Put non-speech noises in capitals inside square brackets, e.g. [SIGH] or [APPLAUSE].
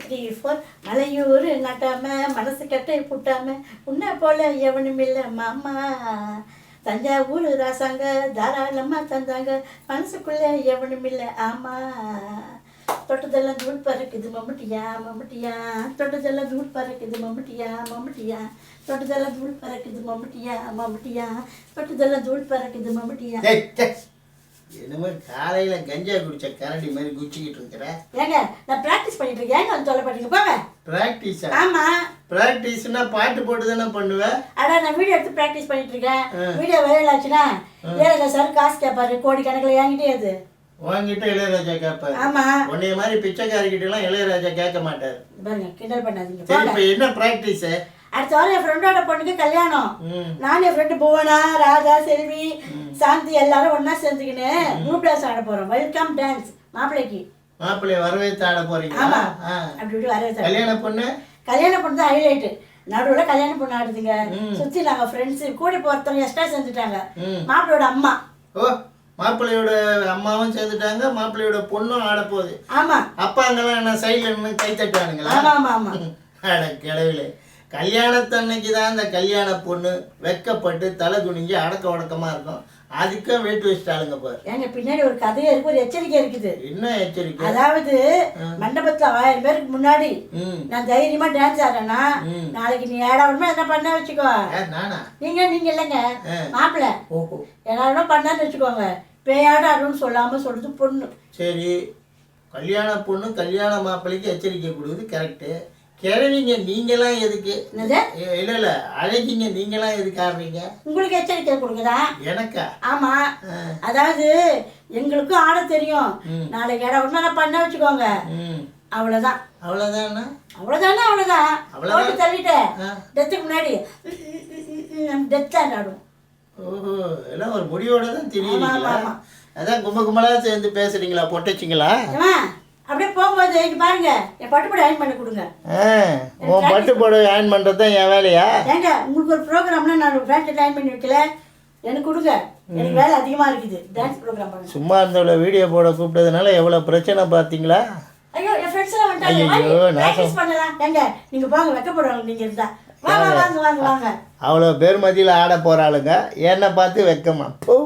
One three four Malaiyur நட்டாம மனசு கட்டை புட்டாம உன்னை போல எவனும் இல்லை மாமா. தஞ்சாவூர் ராசாங்க தாராளமாக தந்தாங்க மனசுக்குள்ளே எவனும் இல்லை ஆமா. தொட்டதெல்லாம் தூள் பறக்குது மம்முட்டியா மம்முட்டியா. தொட்டதெல்லாம் தூள் பறக்குது மம்முட்டியா மம்முட்டியா. தொட்டதெல்லாம் தூள் பறக்குது மம்முட்டியா மம்முட்டியா. தொட்டதெல்லாம் தூள் பறக்குது மம்முட்டியா. என்னமோ காலையில கஞ்சா குடிச்ச கரடி மாதிரி குச்சிக்கிட்டு இருக்கிற. ஏங்க நான் ப்ராக்டிஸ் பண்ணிட்டு இருக்கேன். ஏங்க வந்து தொலை பண்ணுறீங்க போங்க. பிராக்டிஸா ஆமா. பிராக்டிஸ்னா பாட்டு போட்டு தானே பண்ணுவ? அட நான் வீடியோ எடுத்து ப்ராக்டிஸ் பண்ணிட்டு இருக்கேன். வீடியோ வைரல் ஆச்சுன்னா ஏழை சார் காசு கேட்பாரு. கோடி கணக்கில் என்கிட்டே அது. உன்கிட்ட இளையராஜா கேட்பாரு. ஆமா. உன்னைய மாதிரி பிச்சைக்காரிக்கிட்ட எல்லாம் இளையராஜா கேட்க மாட்டாரு. பாருங்க கிண்டல் பண்ணாதீங்க. என்ன பிராக்டிஸ் அடுத்த வாரம் என் ஃப்ரெண்டோட பொண்ணுக்கு கல்யாணம். நான் என் ஃப்ரெண்டு புவனா ராதா செல்வி சாந்தி எல்லாரும் ஒண்ணா சேர்ந்துக்கின்னு குரூப் டான்ஸ் ஆட போறோம். வெல்கம் டான்ஸ் மாப்பிள்ளைக்கு. மாப்பிள்ளைய வரவேற்று ஆட போறீங்களா? ஆமா. அப்படி இப்படி வரவே கல்யாண பொண்ணு? கல்யாண பொண்ணு தான் ஹைலைட் நடுவுல கல்யாண பொண்ணு ஆடுதுங்க. சுத்தி நாங்க ஃப்ரெண்ட்ஸ் கூடி போறவங்க எக்ஸ்ட்ரா செஞ்சுட்டாங்க. மாப்பிள்ளையோட அம்மா. ஓ மாப்பிள்ளையோட அம்மாவும் சேர்ந்துட்டாங்க. மாப்பிள்ளையோட பொண்ணும் ஆட போகுது. ஆமா. அப்பாங்கெல்லாம் என்ன சைடுல நின்று கை தட்டுவானுங்களா ஆமா ஆமா ஆமா. [LAUGHS] அட கிளவில கல்யாணத்தன்னைக்கு தான் அந்த கல்யாண பொண்ணு வெக்கப்பட்டு தலை குனிஞ்சு அடக்க உடக்கமா இருக்கும். அதுக்கும் வெயிட் வச்சிட்டாளுங்க பாரு. ஏங்க பின்னாடி ஒரு கதையே இருக்கு ஒரு எச்சரிக்கை இருக்குது. என்ன எச்சரிக்கை? அதாவது மண்டபத்துல ஆயிரம் பேருக்கு முன்னாடி நான் தைரியமா டான்ஸ் ஆடுறேன்னா. நாளைக்கு நீ ஏடாவிடமா என்ன பண்ண வச்சுக்கோ? நீங்க நீங்க இல்லைங்க. மாப்பிள்ள ஓஹோ. ஏடாவிடமா பண்ணான்னு வச்சுக்கோங்க. பேயாட ஆடுன்னு சொல்லாம சொல்றது பொண்ணு. சரி. கல்யாண பொண்ணு கல்யாண மாப்பிள்ளைக்கு எச்சரிக்கை கொடுக்குது கரெக்டு கிழவிங்க நீங்களாம் எதுக்கு? இல்ல இல்ல அழகிங்க நீங்களாம் எதுக்கு ஆடுறீங்க? உங்களுக்கு எச்சரிக்கை கொடுக்குதா? எனக்கா? ஆமா. அதாவது எங்களுக்கும் ஆட தெரியும். நாளைக்கு ஏடாவிடமா நான் பண்ண வச்சுக்கோங்க. அவ்வளவுதான். அவ்வளவுதானே? அவ்வளவுதான் அவ்வளவுதான். தள்ளிட்டேன் ஆ. டெத்துக்கு முன்னாடி டெத்தா ஆடும் ஓஹோ எல்லாம் ஒரு முடிவோட தான் ஆமா. அதான் கும்ப கும்பலா சேர்ந்து பேசுறீங்களா பொட்டச்சிங்களா? அப்படியே போகும்போது இங்க பாருங்க என் பட்டுப்படி அயன் பண்ணி கொடுங்க. உன் பட்டு புடவை அயன் பண்ணுறது தான் என் வேலையா? ஏங்க உங்களுக்கு ஒரு ப்ரோக்ராம்னா நான் பேண்ட் அயன் பண்ணி வைக்கல. எனக்கு கொடுங்க. எனக்கு வேலை அதிகமா இருக்குது. டான்ஸ் ப்ரோக்ராம் பண்ணுங்க. சும்மா இருந்தவள வீடியோ போட கூப்பிட்டதுனால எவ்வளோ பிரச்சனை பார்த்தீங்களா? ஐயோ என் ஃப்ரெண்ட்ஸ் எல்லாம் வந்துட்டாங்க. practice பண்ணலாம். ஏங்க நீங்க போங்க வெக்கப்படுவாங்க நீங்க இருந்தா. வாங்க வாங்க வாங்க வாங்க. அவ்வளோ பேர் மத்தியில் ஆட போகிறாளுங்க என்னை பார்த்து வைக்கமா. பூ.